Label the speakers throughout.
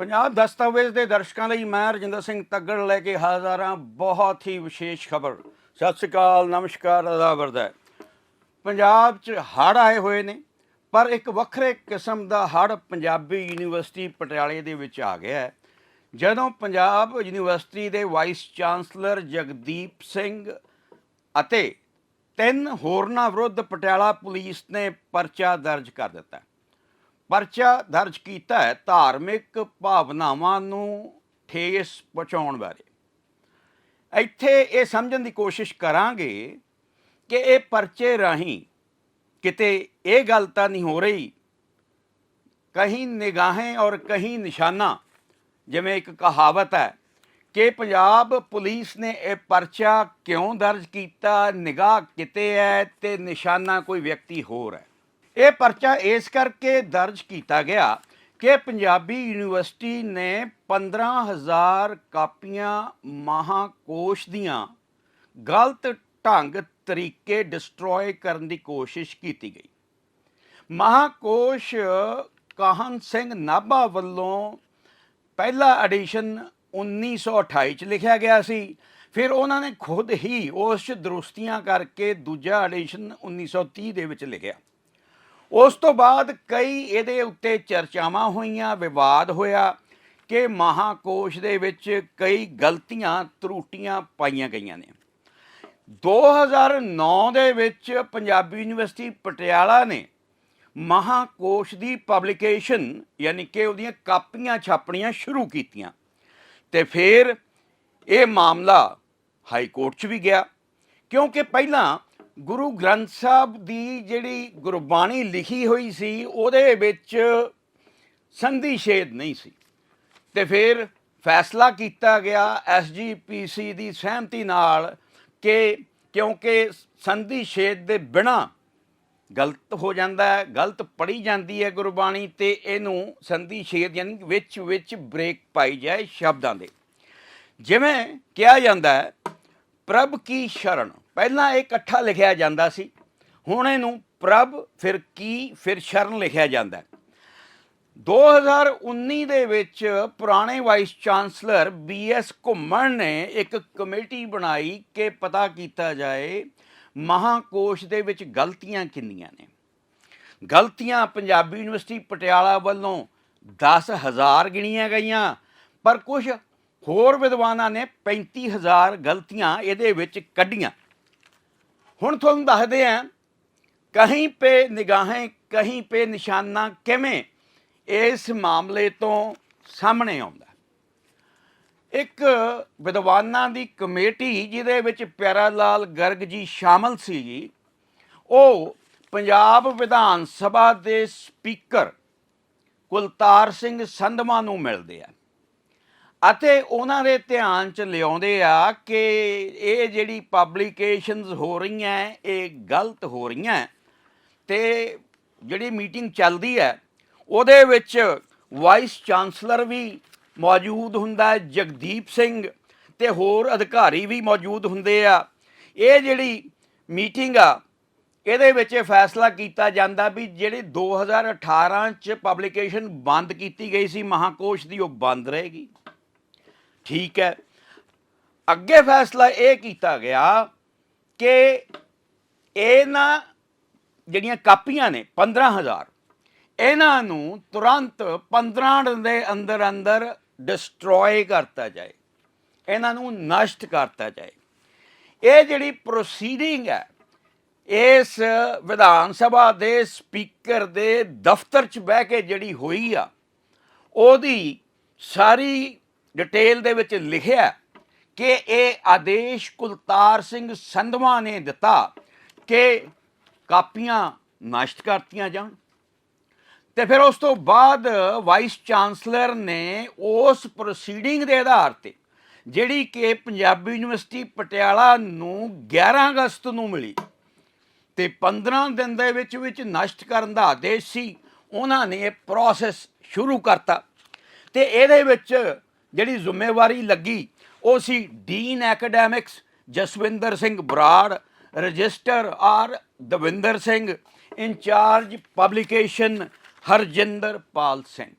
Speaker 1: ਪੰਜਾਬ ਦਸਤਾਵੇਜ਼ ਦੇ ਦਰਸ਼ਕਾਂ ਲਈ ਮੈਂ ਰਜਿੰਦਰ ਸਿੰਘ ਤੱਗੜ ਲੈ ਕੇ ਹਾਜ਼ਰ ਬਹੁਤ ਹੀ ਵਿਸ਼ੇਸ਼ ਖਬਰ। ਸਤਿ ਸ਼੍ਰੀ ਅਕਾਲ, ਨਮਸਕਾਰ ਅਦਾਬਰਦ ਪੰਜਾਬ 'ਚ ਹੜ੍ਹ ਆਏ ਹੋਏ ਨੇ, ਪਰ ਇੱਕ ਵੱਖਰੇ ਕਿਸਮ ਦਾ ਹੜ੍ਹ ਪੰਜਾਬੀ ਯੂਨੀਵਰਸਿਟੀ ਪਟਿਆਲੇ ਦੇ ਵਿੱਚ ਆ ਗਿਆ ਹੈ। ਜਦੋਂ ਪੰਜਾਬ ਯੂਨੀਵਰਸਿਟੀ ਦੇ ਵਾਈਸ ਚਾਂਸਲਰ ਜਗਦੀਪ ਸਿੰਘ ਅਤੇ ਤਿੰਨ ਹੋਰਨਾਂ ਵਿਰੁੱਧ ਪਟਿਆਲਾ ਪੁਲਿਸ ਨੇ ਪਰਚਾ ਦਰਜ ਕਰ ਦਿੱਤਾ। ਪਰਚਾ ਦਰਜ ਕੀਤਾ ਹੈ ਧਾਰਮਿਕ ਭਾਵਨਾਵਾਂ ਨੂੰ ਠੇਸ ਪਹੁੰਚਾਉਣ ਬਾਰੇ। ਇੱਥੇ ਇਹ ਸਮਝਣ ਦੀ ਕੋਸ਼ਿਸ਼ ਕਰਾਂਗੇ ਕਿ ਇਹ ਪਰਚੇ ਰਾਹੀਂ ਕਿਤੇ ਇਹ ਗੱਲ ਤਾਂ ਨਹੀਂ ਹੋ ਰਹੀ ਕਹੀਂ ਨਿਗਾहें ਔਰ ਕਹੀਂ ਨਿਸ਼ਾਨਾ, ਜਿਵੇਂ ਇੱਕ ਕਹਾਵਤ ਹੈ ਕਿ ਪੰਜਾਬ ਪੁਲਿਸ ਨੇ ਇਹ ਪਰਚਾ ਕਿਉਂ ਦਰਜ ਕੀਤਾ, ਨਿਗਾਹ ਕਿਤੇ ਹੈ ਤੇ ਨਿਸ਼ਾਨਾ ਕੋਈ ਵਿਅਕਤੀ ਹੋਰ ਹੈ। ਇਹ ਪਰਚਾ ਇਸ ਕਰਕੇ ਦਰਜ ਕੀਤਾ ਗਿਆ ਕਿ ਪੰਜਾਬੀ ਯੂਨੀਵਰਸਿਟੀ ਨੇ 15000 ਕਾਪੀਆਂ ਮਹਾਕੋਸ਼ ਦੀਆਂ ਗਲਤ ਢੰਗ ਤਰੀਕੇ ਡਿਸਟਰੋਏ ਕਰਨ ਦੀ ਕੋਸ਼ਿਸ਼ ਕੀਤੀ ਗਈ। ਮਹਾਕੋਸ਼ ਕਾਹਨ ਸਿੰਘ ਨਾਭਾ ਵੱਲੋਂ ਪਹਿਲਾ ਐਡੀਸ਼ਨ 1928 ਚ ਲਿਖਿਆ ਗਿਆ ਸੀ। ਫਿਰ ਉਹਨਾਂ ਨੇ ਖੁਦ ਹੀ ਉਸ 'ਚ ਦਰੁਸਤੀਆਂ ਕਰਕੇ ਦੂਜਾ ਐਡੀਸ਼ਨ 1930 ਦੇ ਵਿੱਚ ਲਿਖਿਆ। ਉਸ ਤੋਂ ਬਾਅਦ ਕਈ ਇਹਦੇ ਉੱਤੇ ਚਰਚਾਵਾਂ ਹੋਈਆਂ, ਵਿਵਾਦ ਹੋਇਆ ਕਿ ਮਹਾਕੋਸ਼ ਦੇ ਵਿੱਚ ਕਈ ਗਲਤੀਆਂ, ਤਰੁੱਟੀਆਂ ਪਾਈਆਂ ਗਈਆਂ ਨੇ। 2009 ਦੇ ਵਿੱਚ ਪੰਜਾਬੀ ਯੂਨੀਵਰਸਿਟੀ ਪਟਿਆਲਾ ਨੇ ਮਹਾਕੋਸ਼ ਦੀ ਪਬਲੀਕੇਸ਼ਨ ਯਾਨੀ ਕਿ ਉਹਦੀਆਂ ਕਾਪੀਆਂ ਛਾਪਣੀਆਂ ਸ਼ੁਰੂ ਕੀਤੀਆਂ ਤੇ ਫਿਰ ਇਹ ਮਾਮਲਾ ਹਾਈ ਕੋਰਟ 'ਚ ਵੀ ਗਿਆ ਕਿਉਂਕਿ ਪਹਿਲਾਂ ਗੁਰੂ ਗ੍ਰੰਥ ਸਾਹਿਬ ਦੀ ਜਿਹੜੀ ਗੁਰਬਾਣੀ ਲਿਖੀ ਹੋਈ ਸੀ, ਉਹਦੇ ਵਿੱਚ ਸੰਧੀ ਛੇਦ ਨਹੀਂ ਸੀ। ਤੇ ਫਿਰ ਫੈਸਲਾ ਕੀਤਾ ਗਿਆ ਐਸਜੀਪੀਸੀ ਦੀ ਸਹਿਮਤੀ ਨਾਲ ਕਿ ਕਿਉਂਕਿ ਸੰਧੀ ਛੇਦ ਦੇ ਬਿਨਾ ਗਲਤ ਹੋ ਜਾਂਦਾ ਹੈ, ਗਲਤ ਪੜੀ ਜਾਂਦੀ ਹੈ ਗੁਰਬਾਣੀ, ਤੇ ਇਹਨੂੰ ਸੰਧੀ ਛੇਦ ਯਾਨੀ ਵਿੱਚ ਵਿੱਚ ਬ੍ਰੇਕ ਪਾਈ ਜਾਏ ਸ਼ਬਦਾਂ ਦੇ। ਜਿਵੇਂ ਕਿਹਾ ਜਾਂਦਾ ਹੈ, ਪ੍ਰਭ ਕੀ ਸ਼ਰਨ? ਪਹਿਲਾਂ ਇਹ ਇਕੱਠਾ ਲਿਖਿਆ ਜਾਂਦਾ ਸੀ, ਹੁਣ ਇਹਨੂੰ ਪ੍ਰਭ, ਫਿਰ ਕੀ, ਫਿਰ ਸ਼ਰਨ ਲਿਖਿਆ ਜਾਂਦਾ ਹੈ। 2019 ਦੇ ਵਿੱਚ ਪੁਰਾਣੇ ਵਾਈਸ ਚਾਂਸਲਰ ਬੀਐਸ ਘੁੰਮਣ ਨੇ ਇੱਕ ਕਮੇਟੀ ਬਣਾਈ ਕਿ ਪਤਾ ਕੀਤਾ ਜਾਏ ਮਹਾਕੋਸ਼ ਦੇ ਵਿੱਚ ਗਲਤੀਆਂ ਕਿੰਨੀਆਂ ਨੇ। ਗਲਤੀਆਂ ਪੰਜਾਬੀ ਯੂਨੀਵਰਸਿਟੀ ਪਟਿਆਲਾ ਵੱਲੋਂ 10000 ਗਿਣੀਆਂ ਗਈਆਂ, ਪਰ ਕੁਝ ਹੋਰ ਵਿਦਵਾਨਾਂ ਨੇ 35000 ਗਲਤੀਆਂ ਇਹਦੇ ਵਿੱਚ ਕੱਢੀਆਂ। ਹੁਣ ਤੁਹਾਨੂੰ ਦੱਸਦੇ ਆਂ, ਕਹੀਂ ਪੇ ਨਿਗਾहें ਕਹੀਂ ਪੇ ਨਿਸ਼ਾਨਾ ਕਿਵੇਂ ਇਸ ਮਾਮਲੇ ਤੋਂ ਸਾਹਮਣੇ ਆਉਂਦਾ ਇੱਕ ਵਿਦਵਾਨਾਂ ਦੀ ਕਮੇਟੀ ਜਿਹਦੇ ਵਿੱਚ ਪਿਆਰਾ ਲਾਲ ਗਰਗ ਜੀ ਸ਼ਾਮਲ ਸੀ ਉਹ ਪੰਜਾਬ ਵਿਧਾਨ ਸਭਾ ਦੇ ਸਪੀਕਰ ਕੁਲਤਾਰ ਸਿੰਘ ਸੰਧਮਾ ਨੂੰ ਮਿਲਦੇ ਆ। ਅਤੇ ਉਹਨਾਂ ਦੇ ਧਿਆਨ ਚ ਲਿਆਉਂਦੇ ਆ ਕਿ ਇਹ ਜਿਹੜੀ ਪਬਲਿਕੇਸ਼ਨਸ ਹੋ ਰਹੀਆਂ, ਇਹ ਗਲਤ ਹੋ ਰਹੀਆਂ। ਤੇ ਜਿਹੜੀ ਮੀਟਿੰਗ ਚੱਲਦੀ ਹੈ, ਉਹਦੇ ਵਿੱਚ ਵਾਈਸ ਚਾਂਸਲਰ ਵੀ ਮੌਜੂਦ ਹੁੰਦਾ ਜਗਦੀਪ ਸਿੰਘ ਤੇ ਹੋਰ ਅਧਿਕਾਰੀ ਵੀ ਮੌਜੂਦ ਹੁੰਦੇ ਆ। ਇਹ ਜਿਹੜੀ ਮੀਟਿੰਗ ਆ, ਇਹਦੇ ਵਿੱਚ ਇਹ ਫੈਸਲਾ ਕੀਤਾ ਜਾਂਦਾ ਵੀ ਜਿਹੜੀ 2018 ਚ ਪਬਲੀਕੇਸ਼ਨ ਬੰਦ ਕੀਤੀ ਗਈ ਸੀ, ਮਹਾਕੋਸ਼ ਦੀ, ਉਹ ਬੰਦ ਰਹੇਗੀ। ਠੀਕ ਹੈ। ਅੱਗੇ ਫੈਸਲਾ ਇਹ ਕੀਤਾ ਗਿਆ ਕਿ ਇਹਨਾਂ ਜਿਹੜੀਆਂ ਕਾਪੀਆਂ ਨੇ 15000 ਇਹਨਾਂ ਨੂੰ ਤੁਰੰਤ 15 ਦਿਨ ਦੇ ਅੰਦਰ ਅੰਦਰ ਡਿਸਟਰੋਏ ਕਰਤਾ ਜਾਏ। ਇਹਨਾਂ ਨੂੰ ਨਸ਼ਟ ਕਰਤਾ ਜਾਏ। ਇਹ ਜਿਹੜੀ ਪ੍ਰੋਸੀਡਿੰਗ ਹੈ, ਇਸ ਵਿਧਾਨ ਸਭਾ ਦੇ ਸਪੀਕਰ ਦੇ ਦਫ਼ਤਰ 'ਚ ਬਹਿ ਕੇ ਜਿਹੜੀ ਹੋਈ ਆ, ਉਹਦੀ ਸਾਰੀ ਡਿਟੇਲ ਦੇ ਵਿੱਚ ਲਿਖਿਆ ਕਿ ਇਹ ਆਦੇਸ਼ ਕੁਲਤਾਰ ਸਿੰਘ ਸੰਧਵਾ ਨੇ ਦਿੱਤਾ ਕਿ ਕਾਪੀਆਂ ਨਸ਼ਟ ਕਰਤੀਆਂ ਜਾਣ। ਤੇ ਫਿਰ ਉਸ ਤੋਂ ਬਾਅਦ ਵਾਈਸ ਚਾਂਸਲਰ ਨੇ ਉਸ ਪ੍ਰੋਸੀਡਿੰਗ ਦੇ ਆਧਾਰ ਤੇ ਜਿਹੜੀ ਕਿ ਪੰਜਾਬੀ ਯੂਨੀਵਰਸਿਟੀ ਪਟਿਆਲਾ ਨੂੰ 11 ਅਗਸਤ ਨੂੰ ਮਿਲੀ ਤੇ 15 ਦਿਨ ਦੇ ਵਿੱਚ ਵਿੱਚ ਨਸ਼ਟ ਕਰਨ ਦਾ ਆਦੇਸ਼ ਸੀ, ਉਹਨਾਂ ਨੇ ਇਹ ਪ੍ਰੋਸੈਸ ਸ਼ੁਰੂ ਕਰਤਾ। ਤੇ ਇਹਦੇ ਵਿੱਚ ਜਿਹੜੀ ਜ਼ਿੰਮੇਵਾਰੀ ਲੱਗੀ, ਉਹ ਸੀ dean academics Jaswinder Singh Brar, registrar Davinder Singh, incharge publication Harjinder Pal Singh.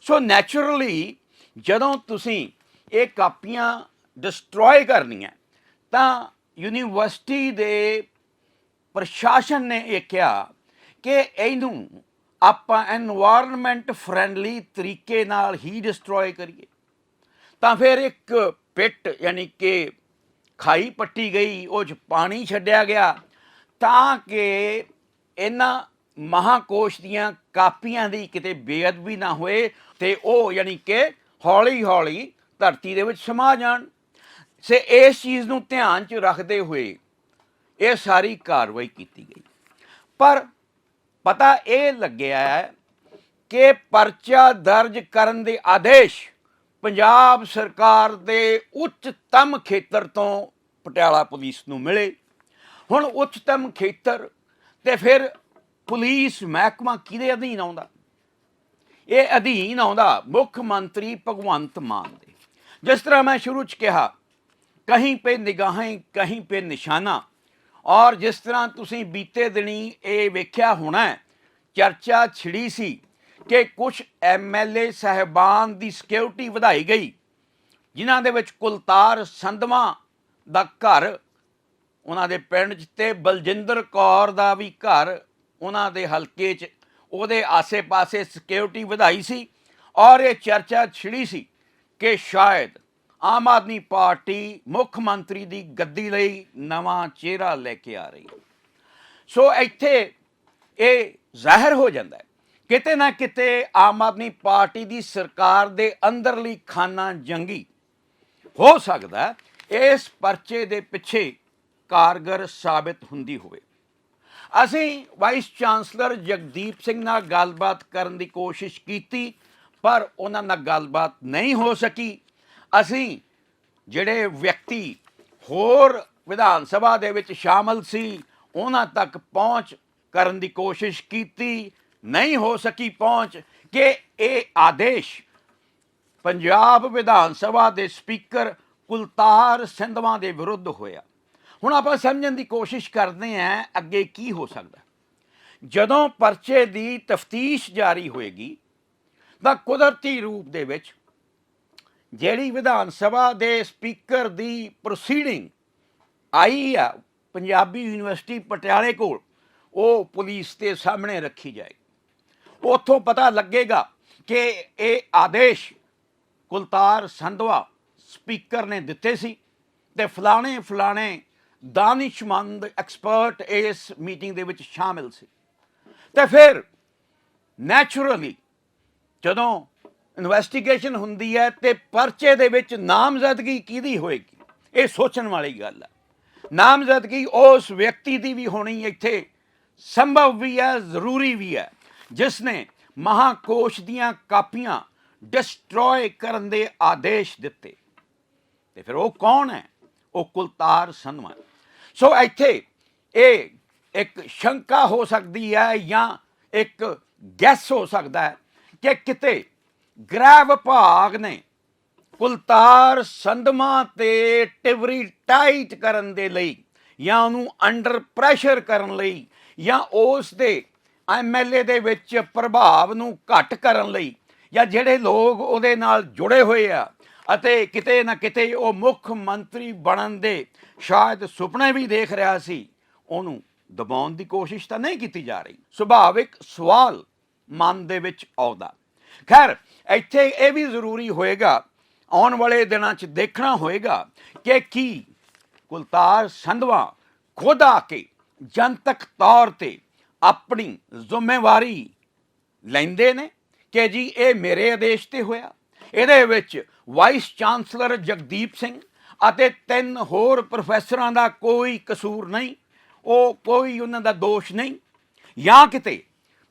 Speaker 1: So naturally ਜਦੋਂ ਤੁਸੀਂ ਇਹ ਕਾਪੀਆਂ ਡਿਸਟਰੋਏ ਕਰਨੀਆਂ, ਤਾਂ ਯੂਨੀਵਰਸਿਟੀ ਦੇ ਪ੍ਰਸ਼ਾਸਨ ਨੇ ਇਹ ਕਿਹਾ ਕਿ ਇਹਨੂੰ ਆਪਾਂ এনवायरमेंट ਫਰੈਂਡਲੀ ਤਰੀਕੇ ਨਾਲ ਹੀ ਡਿਸਟਰੋਏ ਕਰੀਏ। ਤਾਂ ਫਿਰ ਇੱਕ ਪਿੱਟ ਯਾਨੀ ਕਿ ਖਾਈ ਪੱਟੀ ਗਈ, ਉਹ ਚ ਪਾਣੀ ਛੱਡਿਆ ਗਿਆ, ਤਾਂ ਕਿ ਇਹਨਾਂ ਮਹਾਕੋਸ਼ ਦੀਆਂ ਕਾਪੀਆਂ ਦੀ ਕਿਤੇ ਬੇਅਦਬੀ ਨਾ ਹੋਏ ਤੇ ਉਹ ਯਾਨੀ ਕਿ ਹੌਲੀ ਹੌਲੀ ਧਰਤੀ ਦੇ ਵਿੱਚ ਸਮਾ ਜਾਣ। ਸੇ ਇਸ ਚੀਜ਼ ਨੂੰ ਧਿਆਨ 'ਚ ਰੱਖਦੇ ਹੋਏ ਇਹ ਸਾਰੀ ਕਾਰਵਾਈ ਕੀਤੀ ਗਈ। ਪਰ ਪਤਾ ਇਹ ਲੱਗਿਆ ਹੈ ਕਿ ਪਰਚਾ ਦਰਜ ਕਰਨ ਦੇ ਆਦੇਸ਼ ਪੰਜਾਬ ਸਰਕਾਰ ਦੇ ਉੱਚਤਮ ਖੇਤਰ ਤੋਂ ਪਟਿਆਲਾ ਪੁਲਿਸ ਨੂੰ ਮਿਲੇ। ਹੁਣ ਉੱਚਤਮ ਖੇਤਰ ਤੇ ਫਿਰ ਪੁਲਿਸ ਮਹਿਕਮਾ ਕਿਹਦੇ ਅਧੀਨ ਆਉਂਦਾ? ਇਹ ਅਧੀਨ ਆਉਂਦਾ ਮੁੱਖ ਮੰਤਰੀ ਭਗਵੰਤ ਮਾਨ ਦੇ। ਜਿਸ ਤਰ੍ਹਾਂ ਮੈਂ ਸ਼ੁਰੂ ਚ ਕਿਹਾ, ਕਹੀਂ ਪੇ ਨਿਗਾहें ਕਹੀਂ ਪੇ ਨਿਸ਼ਾਨਾ। ਔਰ ਜਿਸ ਤਰ੍ਹਾਂ ਤੁਸੀਂ ਬੀਤੇ ਦਿਨੀ ਇਹ ਵੇਖਿਆ ਹੋਣਾ, ਚਰਚਾ ਛਿੜੀ ਸੀ ਕਿ ਕੁਝ ਐਮਐਲਏ ਸਹਿਬਾਨ ਦੀ ਸਿਕਿਉਰਿਟੀ ਵਧਾਈ ਗਈ, ਜਿਨ੍ਹਾਂ ਦੇ ਵਿੱਚ ਕੁਲਤਾਰ ਸੰਧਵਾ ਦਾ ਘਰ, ਉਹਨਾਂ ਦੇ ਪਿੰਡ 'ਚ ਤੇ ਬਲਜਿੰਦਰ ਕੌਰ ਦਾ ਵੀ ਘਰ, ਉਹਨਾਂ ਦੇ ਹਲਕੇ 'ਚ ਉਹਦੇ ਆਸੇ-ਪਾਸੇ ਸਿਕਿਉਰਿਟੀ ਵਧਾਈ ਸੀ ਔਰ ਇਹ ਚਰਚਾ ਛਿੜੀ ਸੀ ਕਿ ਸ਼ਾਇਦ ਆਮ ਆਦਮੀ ਪਾਰਟੀ ਮੁੱਖ ਮੰਤਰੀ ਦੀ ਗੱਦੀ ਲਈ ਨਵਾਂ ਚਿਹਰਾ ਲੈ ਕੇ ਆ ਰਹੀ ਹੈ। ਸੋ ਇੱਥੇ ਇਹ ਜ਼ਾਹਿਰ ਹੋ ਜਾਂਦਾ ਹੈ ਕਿਤੇ ਨਾ ਕਿਤੇ ਆਮ ਆਦਮੀ ਪਾਰਟੀ ਦੀ ਸਰਕਾਰ ਦੇ ਅੰਦਰਲੀ ਖਾਨਾ ਜੰਗੀ ਹੋ ਸਕਦਾ ਇਸ ਪਰਚੇ ਦੇ ਪਿੱਛੇ ਕਾਰਗਰ ਸਾਬਿਤ ਹੁੰਦੀ ਹੋਵੇ। ਅਸੀਂ ਵਾਈਸ ਚਾਂਸਲਰ ਜਗਦੀਪ ਸਿੰਘ ਨਾਲ ਗੱਲਬਾਤ ਕਰਨ ਦੀ ਕੋਸ਼ਿਸ਼ ਕੀਤੀ, ਪਰ ਉਹਨਾਂ ਨਾਲ ਗੱਲਬਾਤ ਨਹੀਂ ਹੋ ਸਕੀ। ਅਸੀਂ ਜਿਹੜੇ ਵਿਅਕਤੀ ਹੋਰ ਵਿਧਾਨ ਸਭਾ ਦੇ ਵਿੱਚ ਸ਼ਾਮਲ ਸੀ, ਉਹਨਾਂ ਤੱਕ ਪਹੁੰਚ ਕਰਨ ਦੀ ਕੋਸ਼ਿਸ਼ ਕੀਤੀ। ਨਹੀਂ ਹੋ ਸਕੀ ਪਹੁੰਚ ਕਿ ਇਹ ਆਦੇਸ਼ ਪੰਜਾਬ ਵਿਧਾਨ ਸਭਾ ਦੇ ਸਪੀਕਰ ਕੁਲਤਾਰ ਸਿੰਧਵਾ ਦੇ ਵਿਰੁੱਧ ਹੋਇਆ। ਹੁਣ ਆਪਾਂ ਸਮਝਣ ਦੀ ਕੋਸ਼ਿਸ਼ ਕਰਦੇ ਹਾਂ ਅੱਗੇ ਕੀ ਹੋ ਸਕਦਾ। ਜਦੋਂ ਪਰਚੇ ਦੀ ਤਫਤੀਸ਼ ਜਾਰੀ ਹੋਏਗੀ, ਤਾਂ ਕੁਦਰਤੀ ਰੂਪ ਦੇ ਵਿੱਚ ਜਿਹੜੀ ਵਿਧਾਨ ਸਭਾ ਦੇ ਸਪੀਕਰ ਦੀ ਪ੍ਰੋਸੀਡਿੰਗ ਆਈ ਆ, ਪੰਜਾਬੀ ਯੂਨੀਵਰਸਿਟੀ ਪਟਿਆਲੇ ਕੋਲ, ਉਹ ਪੁਲਿਸ ਦੇ ਸਾਹਮਣੇ ਰੱਖੀ ਜਾਏਗੀ। ਉੱਥੋਂ ਪਤਾ ਲੱਗੇਗਾ ਕਿ ਇਹ ਆਦੇਸ਼ ਕੁਲਤਾਰ ਸੰਧਵਾ ਸਪੀਕਰ ਨੇ ਦਿੱਤੇ ਸੀ ਤੇ ਫਲਾਣੇ ਫਲਾਣੇ ਦਾਨਿਸ਼ਮੰਦ ਐਕਸਪਰਟ ਇਸ ਮੀਟਿੰਗ ਦੇ ਵਿੱਚ ਸ਼ਾਮਿਲ ਸੀ। ਤੇ ਫਿਰ ਨੈਚੁਰਲੀ ਜਦੋਂ ਇਨਵੈਸਟੀਗੇਸ਼ਨ ਹੁੰਦੀ ਹੈ ਤੇ ਪਰਚੇ ਦੇ ਵਿੱਚ ਨਾਮਜ਼ਦਗੀ ਕਿਹਦੀ ਹੋਏਗੀ? ਇਹ ਸੋਚਣ ਵਾਲੀ ਗੱਲ ਹੈ। ਨਾਮਜ਼ਦਗੀ ਉਸ ਵਿਅਕਤੀ ਦੀ ਵੀ ਹੋਣੀ ਇੱਥੇ ਸੰਭਵ ਵੀ ਹੈ, ਜ਼ਰੂਰੀ ਵੀ ਹੈ। ਜਿਸ ਨੇ ਮਹਾਕੋਸ਼ ਦੀਆਂ ਕਾਪੀਆਂ ਡਿਸਟਰੋਏ ਕਰਨ ਦੇ ਆਦੇਸ਼ ਦਿੱਤੇ। ਤੇ ਫਿਰ ਉਹ ਕੌਣ ਹੈ? ਉਹ ਕੁਲਤਾਰ ਸੰਧਵਾ। ਸੋ ਇੱਥੇ ਇਹ ਇੱਕ ਸ਼ੰਕਾ ਹੋ ਸਕਦੀ ਹੈ ਜਾਂ ਇੱਕ ਗੈਸ ਹੋ ਸਕਦਾ ਹੈ ਕਿ ਕਿਤੇ ਗ੍ਰਹਿ ਵਿਭਾਗ ਨੇ ਕੁਲਤਾਰ ਸੰਧਮਾ ਤੇ ਟਿਵਰੀ ਟਾਈਟ ਕਰਨ ਦੇ ਲਈ ਜਾਂ ਉਹਨੂੰ ਅੰਡਰ ਪ੍ਰੈਸ਼ਰ ਕਰਨ ਲਈ ਜਾਂ ਉਸ ਦੇ ਐਮਐਲਏ ਦੇ ਵਿੱਚ ਪ੍ਰਭਾਵ ਨੂੰ ਘੱਟ ਕਰਨ ਲਈ ਜਾਂ ਜਿਹੜੇ ਲੋਕ ਉਹਦੇ ਨਾਲ ਜੁੜੇ ਹੋਏ ਆ ਅਤੇ ਕਿਤੇ ਨਾ ਕਿਤੇ ਉਹ ਮੁੱਖ ਮੰਤਰੀ ਬਣਨ ਦੇ ਸ਼ਾਇਦ ਸੁਪਨੇ ਵੀ ਦੇਖ ਰਿਹਾ ਸੀ, ਉਹਨੂੰ ਦਬਾਉਣ ਦੀ ਕੋਸ਼ਿਸ਼ ਤਾਂ ਨਹੀਂ ਕੀਤੀ ਜਾ ਰਹੀ। ਸੁਭਾਵਿਕ ਸਵਾਲ ਮਨ ਦੇ ਵਿੱਚ ਆਉਂਦਾ। ਖੈਰ, ਇੱਥੇ ਇਹ ਵੀ ਜ਼ਰੂਰੀ ਹੋਏਗਾ, ਆਉਣ ਵਾਲੇ ਦਿਨਾਂ 'ਚ ਦੇਖਣਾ ਹੋਏਗਾ ਕਿ ਕੀ ਕੁਲਤਾਰ ਸੰਧਵਾ ਖੁਦ ਆ ਕੇ ਜਨਤਕ ਤੌਰ ਤੇ ਆਪਣੀ ਜ਼ਿੰਮੇਵਾਰੀ ਲੈਂਦੇ ਨੇ ਕਿ ਜੀ ਇਹ ਮੇਰੇ ਆਦੇਸ਼ ਤੇ ਹੋਇਆ। ਇਹਦੇ ਵਿੱਚ ਵਾਈਸ ਚਾਂਸਲਰ ਜਗਦੀਪ ਸਿੰਘ ਅਤੇ ਤਿੰਨ ਹੋਰ ਪ੍ਰੋਫੈਸਰਾਂ ਦਾ ਕੋਈ ਕਸੂਰ ਨਹੀਂ, ਉਹ ਕੋਈ ਉਹਨਾਂ ਦਾ ਦੋਸ਼ ਨਹੀਂ। ਜਾਂ ਕਿਤੇ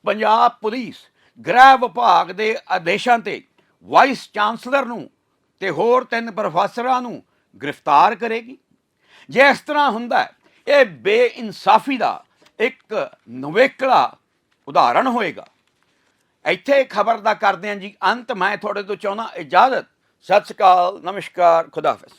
Speaker 1: ਪੰਜਾਬ ਪੁਲਿਸ, ਗ੍ਰਹਿ ਵਿਭਾਗ ਦੇ ਆਦੇਸ਼ਾਂ ਤੇ ਵਾਈਸ ਚਾਂਸਲਰ ਨੂੰ ਤੇ ਹੋਰ ਤਿੰਨ ਪ੍ਰੋਫੈਸਰਾਂ ਨੂੰ ਗ੍ਰਿਫਤਾਰ ਕਰੇਗੀ। ਜੇ ਇਸ ਤਰ੍ਹਾਂ ਹੁੰਦਾ, ਇਹ ਬੇਇਨਸਾਫੀ ਦਾ ਇੱਕ ਨਵੇਕਲਾ ਉਦਾਹਰਣ ਹੋਏਗਾ। ਇੱਥੇ ਖਬਰ ਦਾ ਕਰਦੇ ਹਾਂ ਜੀ। ਅੰਤ ਮੈਂ ਤੁਹਾਡੇ ਤੋਂ ਚਾਹੁੰਦਾ, ਇਜਾਜ਼ਤ। ਸਤਿ ਸ਼੍ਰੀ ਅਕਾਲ, ਨਮਸਕਾਰ ਖੁਦਾਫਿਜ਼